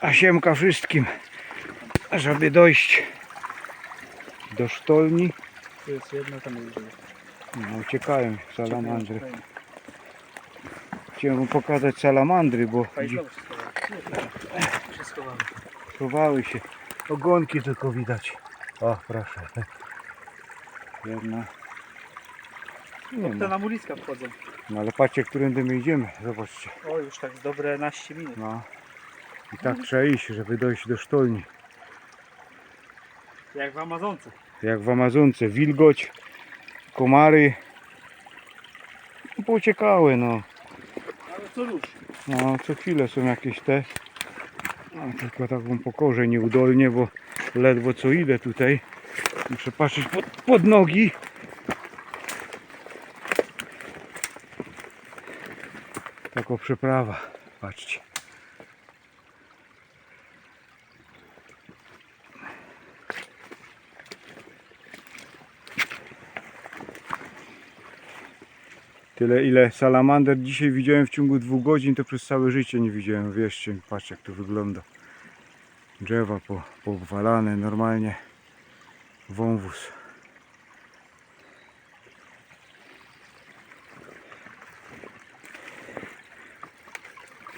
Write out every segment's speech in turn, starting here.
A siemka wszystkim, żeby dojść do sztolni. Tu jest jedna, tam jest druga. No, uciekają salamandry. Chciałem pokazać salamandry, bo Fajnie, się schowały. Chowały się. Ogonki tylko widać. O, proszę. Jedna. Nie ma. na muliska wchodzą. No ale patrzcie, którędy my idziemy. Zobaczcie. O, już tak z dobre naście minut. No. I tak trzeba iść, żeby dojść do sztolni. Jak w Amazonce. Jak w Amazonce. Wilgoć, komary. No, Pouciekały, no. Ale co rusz? No, co chwilę są jakieś te. No, tylko taką pokorze nieudolnie, bo ledwo co idę tutaj. Muszę patrzeć pod, pod nogi. Taka przeprawa. Patrzcie. Tyle ile salamander dzisiaj widziałem w ciągu dwóch godzin, to przez całe życie nie widziałem. Wierzcie, patrzcie jak to wygląda. Drzewa po, poobwalane, normalnie wąwóz.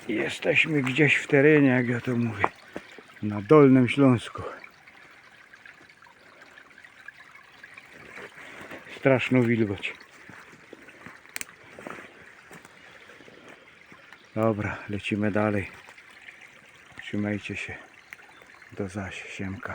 Jesteśmy gdzieś w terenie, jak ja to mówię. Na Dolnym Śląsku. Straszną wilgoć. Dobra, lecimy dalej. Trzymajcie się. Do zaś, siemka.